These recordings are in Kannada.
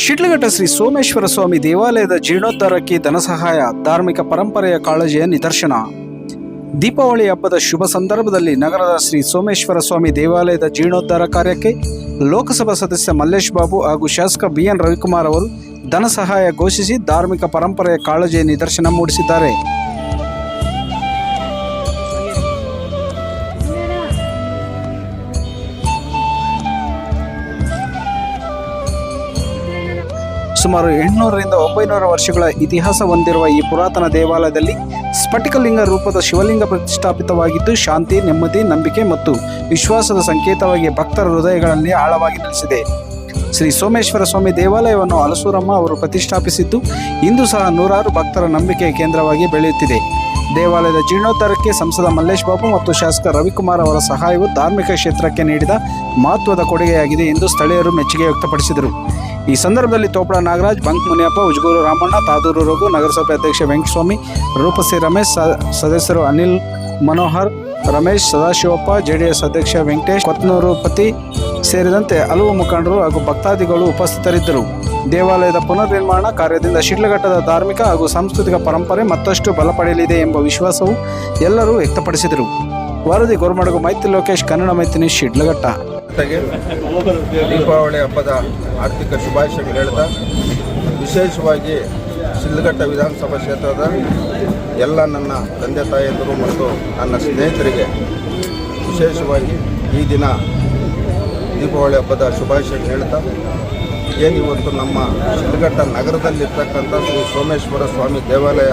ಶಿಡ್ಲಘಟ್ಟ ಶ್ರೀ ಸೋಮೇಶ್ವರ ಸ್ವಾಮಿ ದೇವಾಲಯದ ಜೀರ್ಣೋದ್ಧಾರಕ್ಕೆ ಧನಸಹಾಯ ಧಾರ್ಮಿಕ ಪರಂಪರೆಯ ಕಾಳಜಿಯ ನಿದರ್ಶನ. ದೀಪಾವಳಿ ಹಬ್ಬದ ಶುಭ ಸಂದರ್ಭದಲ್ಲಿ ನಗರದ ಶ್ರೀ ಸೋಮೇಶ್ವರ ಸ್ವಾಮಿ ದೇವಾಲಯದ ಜೀರ್ಣೋದ್ಧಾರ ಕಾರ್ಯಕ್ಕೆ ಲೋಕಸಭಾ ಸದಸ್ಯ ಮಲ್ಲೇಶ್ ಬಾಬು ಹಾಗೂ ಶಾಸಕ ಬಿಎನ್ ರವಿಕುಮಾರ್ ಅವರು ಧನ ಸಹಾಯ ಘೋಷಿಸಿ ಧಾರ್ಮಿಕ ಪರಂಪರೆಯ ಕಾಳಜಿಯ ನಿದರ್ಶನ ಮೂಡಿಸಿದ್ದಾರೆ. ಸುಮಾರು ಎಂಟುನೂರರಿಂದ ಒಂಬೈನೂರ ವರ್ಷಗಳ ಇತಿಹಾಸ ಹೊಂದಿರುವ ಈ ಪುರಾತನ ದೇವಾಲಯದಲ್ಲಿ ಸ್ಫಟಿಕಲಿಂಗ ರೂಪದ ಶಿವಲಿಂಗ ಪ್ರತಿಷ್ಠಾಪಿತವಾಗಿದ್ದು, ಶಾಂತಿ, ನೆಮ್ಮದಿ, ನಂಬಿಕೆ ಮತ್ತು ವಿಶ್ವಾಸದ ಸಂಕೇತವಾಗಿ ಭಕ್ತರ ಹೃದಯಗಳಲ್ಲಿ ಆಳವಾಗಿ ನೆಲೆಸಿದೆ ಶ್ರೀ ಸೋಮೇಶ್ವರ ಸ್ವಾಮಿ ದೇವಾಲಯವನ್ನು ಹಲಸೂರಮ್ಮ ಅವರು ಪ್ರತಿಷ್ಠಾಪಿಸಿದ್ದು, ಇಂದು ಸಹ ನೂರಾರು ಭಕ್ತರ ನಂಬಿಕೆಯ ಕೇಂದ್ರವಾಗಿ ಬೆಳೆಯುತ್ತಿದೆ. ದೇವಾಲಯದ ಜೀರ್ಣೋದ್ಧಾರಕ್ಕೆ ಸಂಸದ ಮಲ್ಲೇಶ್ ಬಾಬು ಮತ್ತು ಶಾಸಕ ರವಿಕುಮಾರ್ ಅವರ ಸಹಾಯವು ಧಾರ್ಮಿಕ ಕ್ಷೇತ್ರಕ್ಕೆ ನೀಡಿದ ಮಹತ್ವದ ಕೊಡುಗೆಯಾಗಿದೆ ಎಂದು ಸ್ಥಳೀಯರು ಮೆಚ್ಚುಗೆ ವ್ಯಕ್ತಪಡಿಸಿದರು. ಈ ಸಂದರ್ಭದಲ್ಲಿ ತೋಪಳ ನಾಗರಾಜ್, ಬಂಕ್ ಮುನಿಯಪ್ಪ, ಉಜ್ಗೂರು ರಾಮಣ್ಣ, ತಾದೂರು ರಘು, ನಗರಸಭೆ ಅಧ್ಯಕ್ಷ ವೆಂಕಟಸ್ವಾಮಿ ರೂಪಸಿ ರಮೇಶ್ ಸದಸ್ಯರು ಅನಿಲ್ ಮನೋಹರ್, ರಮೇಶ್ ಸದಾಶಿವಪ್ಪ, ಜೆಡಿಎಸ್ ಅಧ್ಯಕ್ಷ ವೆಂಕಟೇಶ್, ಕೊತ್ನೂರು ಪತಿ ಸೇರಿದಂತೆ ಹಲವು ಮುಖಂಡರು ಹಾಗೂ ಭಕ್ತಾದಿಗಳು ಉಪಸ್ಥಿತರಿದ್ದರು. ದೇವಾಲಯದ ಪುನರ್ ನಿರ್ಮಾಣ ಕಾರ್ಯದಿಂದ ಶಿಡ್ಲಘಟ್ಟದ ಧಾರ್ಮಿಕ ಹಾಗೂ ಸಾಂಸ್ಕೃತಿಕ ಪರಂಪರೆ ಮತ್ತಷ್ಟು ಬಲಪಡೆಯಲಿದೆ ಎಂಬ ವಿಶ್ವಾಸವು ಎಲ್ಲರೂ ವ್ಯಕ್ತಪಡಿಸಿದರು. ವರದಿ ಗೋರ್ಮಡಗು ಮೈತ್ರಿ ಲೋಕೇಶ್, ಕನ್ನಡ ಮೈತ್ರಿ ಶಿಡ್ಲಘಟ್ಟ. ದೀಪಾವಳಿ ಹಬ್ಬದ ಆರ್ಥಿಕ ಶುಭಾಶಯಗಳು ಹೇಳ್ತಾ, ವಿಶೇಷವಾಗಿ ಶಿಡ್ಲಘಟ್ಟ ವಿಧಾನಸಭಾ ಕ್ಷೇತ್ರದ ಎಲ್ಲ ನನ್ನ ತಂದೆ ತಾಯಿಯಂದರು ಮತ್ತು ನನ್ನ ಸ್ನೇಹಿತರಿಗೆ ವಿಶೇಷವಾಗಿ ಈ ದಿನ ದೀಪಾವಳಿ ಹಬ್ಬದ ಶುಭಾಶಯ ಹೇಳ್ತಾ, ಏನು ಇವತ್ತು ನಮ್ಮ ಶಿಡ್ಘಟ್ಟ ನಗರದಲ್ಲಿರ್ತಕ್ಕಂಥ ಶ್ರೀ ಸೋಮೇಶ್ವರ ಸ್ವಾಮಿ ದೇವಾಲಯ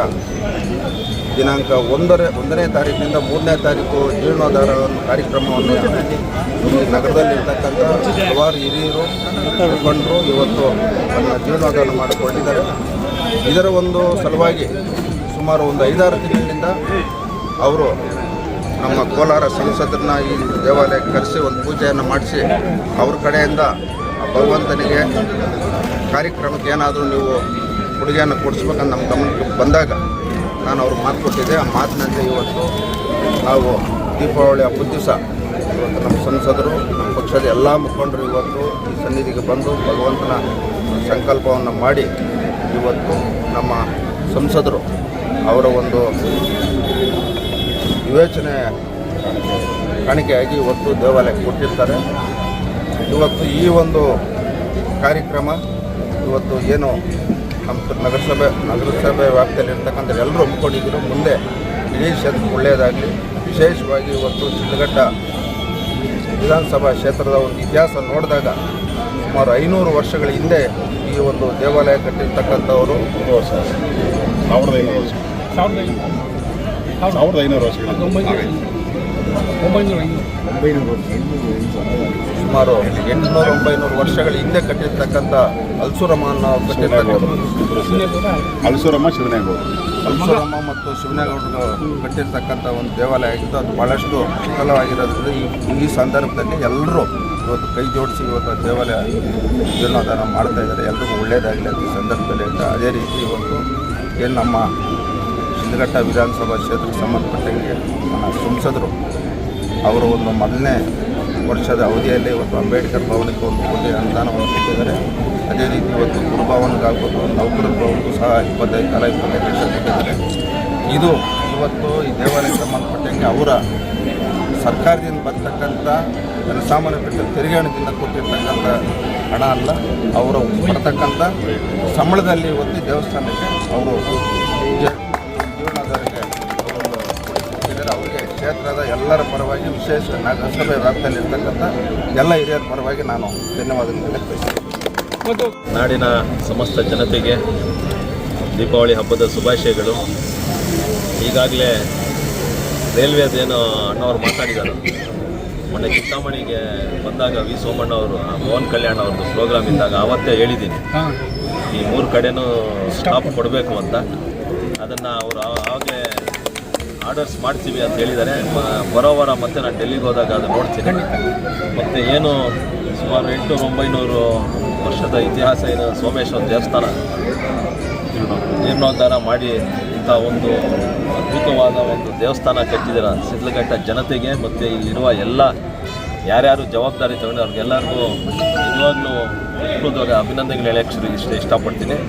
ದಿನಾಂಕ ಒಂದರ, ಒಂದನೇ ತಾರೀಕಿನಿಂದ ಮೂರನೇ ತಾರೀಕು ಜೀರ್ಣೋದ್ಧಾರ ಕಾರ್ಯಕ್ರಮವನ್ನು ಈ ನಗರದಲ್ಲಿರ್ತಕ್ಕಂಥ ಹಲವಾರು ಹಿರಿಯರು, ಮುಖಂಡರು ಇವತ್ತು ತನ್ನ ಜೀರ್ಣೋದ್ಧಾರ ಮಾಡಿಕೊಂಡಿದ್ದಾರೆ. ಇದರ ಒಂದು ಸಲುವಾಗಿ ಸುಮಾರು ಒಂದು ಐದಾರು ತಿಂಗಳಿಂದ ಅವರು ನಮ್ಮ ಕೋಲಾರ ಸಂಸದರನ್ನ ಈ ದೇವಾಲಯಕ್ಕೆ ಕರೆಸಿ ಒಂದು ಪೂಜೆಯನ್ನು ಮಾಡಿಸಿ ಅವ್ರ ಕಡೆಯಿಂದ ಭಗವಂತನಿಗೆ ಕಾರ್ಯಕ್ರಮಕ್ಕೆ ಏನಾದರೂ ನೀವು ಕೊಡುಗೆಯನ್ನು ಕೊಡಿಸ್ಬೇಕಂತ ನಮ್ಮ ಗಮನಕ್ಕೆ ಬಂದಾಗ ನಾನು ಅವ್ರಿಗೆ ಮಾತು ಕೊಟ್ಟಿದ್ದೆ. ಆ ಮಾತಿನಂತೆ ಇವತ್ತು ನಾವು ದೀಪಾವಳಿ ಹಬ್ಬದ ದಿವಸ ಇವತ್ತು ನಮ್ಮ ಸಂಸದರು, ನಮ್ಮ ಪಕ್ಷದ ಎಲ್ಲ ಮುಖಂಡರು ಇವತ್ತು ಈ ಸನ್ನಿಧಿಗೆ ಬಂದು ಭಗವಂತನ ಸಂಕಲ್ಪವನ್ನು ಮಾಡಿ ಇವತ್ತು ನಮ್ಮ ಸಂಸದರು ಅವರ ಒಂದು ವಿವೇಚನೆ ಕಾಣಿಕೆಯಾಗಿ ಇವತ್ತು ದೇವಾಲಯಕ್ಕೆ ಕೊಟ್ಟಿರ್ತಾರೆ. ಇವತ್ತು ಈ ಒಂದು ಕಾರ್ಯಕ್ರಮ ಇವತ್ತು ಏನು ನಮ್ಮ ನಗರಸಭೆ ನಗರಸಭೆ ವ್ಯಾಪ್ತಿಯಲ್ಲಿರ್ತಕ್ಕಂಥ ಎಲ್ಲರೂ ಹಮ್ಮಿಕೊಂಡಿದ್ದರು ಮುಂದೆ ಇಡೀ ಕ್ಷೇತ್ರ ಒಳ್ಳೆಯದಾಗಲಿ. ವಿಶೇಷವಾಗಿ ಇವತ್ತು ಶಿಡ್ಲಘಟ್ಟ ವಿಧಾನಸಭಾ ಕ್ಷೇತ್ರದ ಒಂದು ಇತಿಹಾಸ ನೋಡಿದಾಗ ಸುಮಾರು ಐನೂರು ವರ್ಷಗಳ ಹಿಂದೆ ಈ ಒಂದು ದೇವಾಲಯ ಕಟ್ಟಿರ್ತಕ್ಕಂಥವರು. ಸಾವಿರದ ಐನೂರು ವರ್ಷ. ಸಾವಿರದ ಐನೂರು ವರ್ಷಗಳು ಸುಮಾರು ಎಂಟುನೂರು ಒಂಬೈನೂರು ವರ್ಷಗಳ ಹಿಂದೆ ಕಟ್ಟಿರ್ತಕ್ಕಂಥ ಅಲ್ಸುರಮ್ಮನ ಕಟ್ಟಿರ್ತಕ್ಕಂಥ ಹಲಸೂರಮ್ಮ ಶಿವನೇಗೌಡ. ಅಲ್ಸುರಮ್ಮ ಮತ್ತು ಶಿವನೇಗೌಡರು ಕಟ್ಟಿರ್ತಕ್ಕಂಥ ಒಂದು ದೇವಾಲಯ ಆಗಿತ್ತು ಅದು ಭಾಳಷ್ಟು ವಿಫಲವಾಗಿರೋದ್ರಿಂದ ಈ ಈ ಸಂದರ್ಭದಲ್ಲಿ ಎಲ್ಲರೂ ಇವತ್ತು ಕೈ ಜೋಡಿಸಿ ಇವತ್ತು ಆ ದೇವಾಲಯ ಜೀರ್ಣೋದ್ಧಾರ ಮಾಡ್ತಾ ಇದ್ದಾರೆ. ಎಲ್ರಿಗೂ ಒಳ್ಳೆಯದಾಗಲಿ ಅಂತ ಈ ಸಂದರ್ಭದಲ್ಲಿ ಅಂತ ಅದೇ ರೀತಿ ಇವತ್ತು ಏನು ನಮ್ಮ ಶಿಲ್ಘಟ್ಟ ವಿಧಾನಸಭಾ ಕ್ಷೇತ್ರಕ್ಕೆ ಸಂಬಂಧಪಟ್ಟಂಗೆ ನಮ್ಮ ಸಂಸದರು ಅವರು ಒಂದು ಮೊದಲನೇ ವರ್ಷದ ಅವಧಿಯಲ್ಲಿ ಇವತ್ತು ಅಂಬೇಡ್ಕರ್ ಭವನಕ್ಕೆ ಒಂದು ಕೋಟಿ ಅನುದಾನವನ್ನು ಕೊಟ್ಟಿದ್ದಾರೆ. ಅದೇ ರೀತಿ ಇವತ್ತು ಗುರುಭವನಗಾಗ್ಬೋದು ನೌಕರ ಭವನಕ್ಕೂ ಸಹ ಇಪ್ಪತ್ತೈದು ಕಾಲ ಇಪ್ಪತ್ತೈದು ಲಕ್ಷ ಕೊಟ್ಟಿದ್ದಾರೆ. ಇದು ಇವತ್ತು ಈ ದೇವಾಲಯಕ್ಕೆ ಸಂಬಂಧಪಟ್ಟಂಗೆ ಅವರ ಸರ್ಕಾರದಿಂದ ಬರ್ತಕ್ಕಂಥ ಜನಸಾಮಾನ್ಯ ಪಟ್ಟ ತೆರಿಗೆ ಹಣದಿಂದ ಕೊಟ್ಟಿರ್ತಕ್ಕಂಥ ಹಣ ಅಲ್ಲ, ಅವರು ಬರ್ತಕ್ಕಂಥ ಸಂಬಳದಲ್ಲಿ ಇವತ್ತು ದೇವಸ್ಥಾನಕ್ಕೆ ಅವರು ಕ್ಷೇತ್ರದ ಎಲ್ಲರ ಪರವಾಗಿ ವಿಶೇಷ ನಗರಸಭೆ ವ್ಯಾಪ್ತಿಯಲ್ಲಿ ಇರ್ತಕ್ಕಂಥ ಎಲ್ಲ ಹಿರಿಯರ ಪರವಾಗಿ ನಾನು ಧನ್ಯವಾದಗಳನ್ನು ವ್ಯಕ್ತಪಡಿಸ್ತೀನಿ. ನಾಡಿನ ಸಮಸ್ತ ಜನತೆಗೆ ದೀಪಾವಳಿ ಹಬ್ಬದ ಶುಭಾಶಯಗಳು. ಈಗಾಗಲೇ ರೈಲ್ವೇದೇನು ಅಣ್ಣವ್ರು ಮಾತಾಡಿದ್ದಾರೆ ಮೊನ್ನೆ ಚಿಂತಾಮಣಿಗೆ ಬಂದಾಗ ವಿ ಸೋಮಣ್ಣ ಅವರು ಮೋಹನ್ ಕಲ್ಯಾಣ ಕಲ್ಯಾಣ್ ಅವ್ರದ್ದು ಪ್ರೋಗ್ರಾಮ್ ಇದ್ದಾಗ ಆವತ್ತೇ ಹೇಳಿದ್ದೀನಿ. ಈ ಮೂರು ಕಡೆನೂ ಸ್ಟಾಪ್ ಕೊಡಬೇಕು ಅಂತ. ಅದನ್ನು ಅವರು ಆವಾಗಲೇ ಆರ್ಡರ್ಸ್ ಮಾಡ್ತೀವಿ ಅಂತ ಹೇಳಿದ್ದಾರೆ. ಬರೋವರ ಬರೋ ವಾರ ಮತ್ತೆ ನಾನು ಡೆಲ್ಲಿಗೆ ಹೋದಾಗ ಅದು ನೋಡ್ತೀನಿ. ಮತ್ತು ಏನು ಸುಮಾರು ಎಂಟುನೂರು ಒಂಬೈನೂರು ವರ್ಷದ ಇತಿಹಾಸ ಏನು ಸೋಮೇಶ್ವರ ದೇವಸ್ಥಾನ. ಜೀರ್ಣೋದ್ಧಾರ ಮಾಡಿ ಇಂಥ ಒಂದು ಅದ್ಭುತವಾದ ಒಂದು ದೇವಸ್ಥಾನ ಕಟ್ಟಿದ್ದೀರ ಸಿದ್ಲಘಟ್ಟ ಜನತೆಗೆ, ಮತ್ತು ಇಲ್ಲಿರುವ ಎಲ್ಲ ಯಾರ್ಯಾರು ಜವಾಬ್ದಾರಿ ತಗೊಂಡು ಅವ್ರಿಗೆಲ್ಲರಿಗೂ ನಿಜವಾಗ್ಲೂ ಹೃದಯ ಅಭಿನಂದನೆಗಳು ಹೇಳಕ್ಕೆ ಇಷ್ಟ ಇಷ್ಟಪಡ್ತೀನಿ.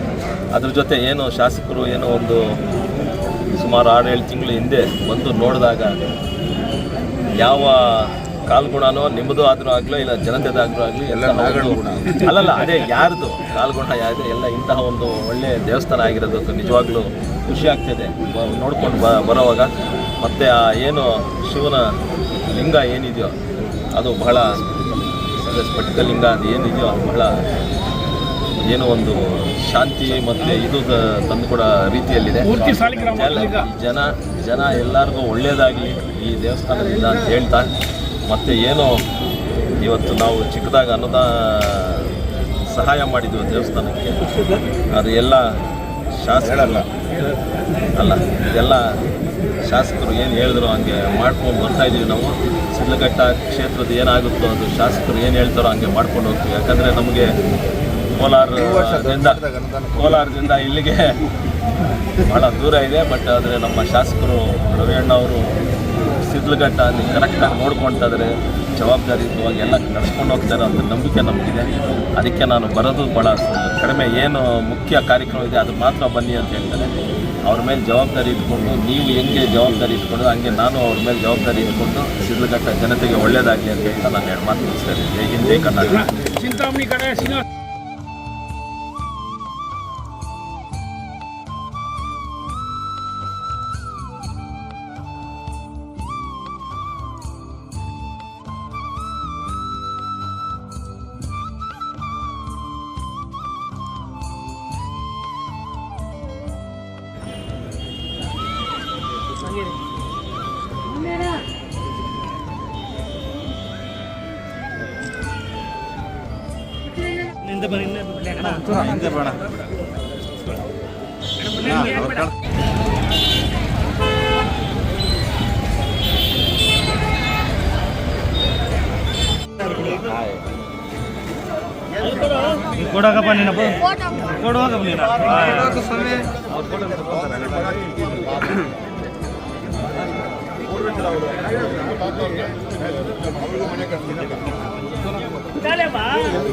ಅದ್ರ ಜೊತೆ ಏನು ಶಾಸಕರು ಏನೋ ಒಂದು ಸುಮಾರು ಆರೇಳು ಏಳು ತಿಂಗಳ ಹಿಂದೆ ಬಂದು ನೋಡಿದಾಗ ಯಾವ ಕಾಲ್ಗುಣನೋ ನಿಮ್ಮದು ಆದರೂ ಆಗಲಿ ಇಲ್ಲ ಜನತೆದಾದ್ರೂ ಆಗಲಿ ಎಲ್ಲ ನಾಗಳು ಅಲ್ಲಲ್ಲ ಅದೇ ಯಾರ್ದು ಕಾಲ್ಗುಣ ಯಾವುದು ಎಲ್ಲ ಇಂತಹ ಒಂದು ಒಳ್ಳೆ ದೇವಸ್ಥಾನ ಆಗಿರೋದಕ್ಕೆ ನಿಜವಾಗ್ಲೂ ಖುಷಿ ಆಗ್ತಿದೆ. ನೋಡ್ಕೊಂಡು ಬ ಬರೋವಾಗ. ಮತ್ತು ಆ ಏನು ಶಿವನ ಲಿಂಗ ಏನಿದೆಯೋ ಅದು ಬಹಳ ಸ್ಫಟಿಕ ಲಿಂಗ ಅದು ಏನಿದೆಯೋ ಅದು ಬಹಳ ಏನೋ ಒಂದು ಶಾಂತಿ ಮತ್ತು ಇದು ತಂದು ತಂದುಕೊಡೋ ರೀತಿಯಲ್ಲಿದೆ. ಜನ ಜನ ಎಲ್ಲರಿಗೂ ಒಳ್ಳೆಯದಾಗಲಿ ಈ ದೇವಸ್ಥಾನದಿಂದ ಅಂತ ಹೇಳ್ತಾ. ಮತ್ತೆ ಏನೋ ಇವತ್ತು ನಾವು ಚಿಕ್ಕದಾಗ ಅನ್ನದ ಸಹಾಯ ಮಾಡಿದ್ವಿ ದೇವಸ್ಥಾನಕ್ಕೆ. ಅದು ಎಲ್ಲ ಶಾಸಕರಲ್ಲ ಅಲ್ಲ ಎಲ್ಲ ಶಾಸಕರು ಏನು ಹೇಳಿದ್ರು ಹಂಗೆ ಮಾಡ್ಕೊಂಡು ಬರ್ತಾ ಇದ್ದೀವಿ ನಾವು. ಸಿದ್ಲಘಟ್ಟ ಕ್ಷೇತ್ರದ ಏನಾಗುತ್ತೋ ಅದು ಶಾಸಕರು ಏನು ಹೇಳ್ತಾರೋ ಹಂಗೆ ಮಾಡ್ಕೊಂಡು ಹೋಗ್ತೀವಿ. ಯಾಕಂದರೆ ನಮಗೆ ಕೋಲಾರದಿಂದ ಕೋಲಾರದಿಂದ ಇಲ್ಲಿಗೆ ಭಾಳ ದೂರ ಇದೆ ಬಟ್ ಆದರೆ ನಮ್ಮ ಶಾಸಕರು ರವಿಯಣ್ಣ ಅವರು ಸಿದ್ಲಘಟ್ಟ ಅಲ್ಲಿ ಕರೆಕ್ಟಾಗಿ ಜವಾಬ್ದಾರಿ ಜವಾಬ್ದಾರಿಯುತವಾಗಿ ಎಲ್ಲ ನಡ್ಸ್ಕೊಂಡು ಹೋಗ್ತಾರೆ ಅಂತ ನಂಬಿಕೆ ನಮಗಿದೆ. ಅದಕ್ಕೆ ನಾನು ಬರೋದು ಭಾಳ ಕಡಿಮೆ. ಏನು ಮುಖ್ಯ ಕಾರ್ಯಕ್ರಮ ಇದೆ, ಅದು ಮಾತ್ರ ಬನ್ನಿ ಅಂತ ಹೇಳ್ತಾರೆ. ಅವ್ರ ಮೇಲೆ ಜವಾಬ್ದಾರಿ ಇಟ್ಕೊಂಡು, ನೀವು ಹೆಂಗೆ ಜವಾಬ್ದಾರಿ ಇಟ್ಕೊಂಡು ಹಂಗೆ ನಾನು ಅವ್ರ ಮೇಲೆ ಜವಾಬ್ದಾರಿ ಇಟ್ಕೊಂಡು ಸಿದ್ಲಘಟ್ಟ ಜನತೆಗೆ ಒಳ್ಳೇದಾಗಲಿ ಅಂತ ಹೇಳ್ತಾ ನಾನು ಎರಡು ಮಾತು ಮುಗಿಸ್ತಾ ಇದ್ದೀನಿ. ಜೈ ಹಿಂದ್ ಜೈ ಕರ್ನಾಟಕ ಕೊಡೋಕಪ್ಪ ನೀನಪ್ಪ ಕೊಡುವಾಗಪ್ಪ ನೀನು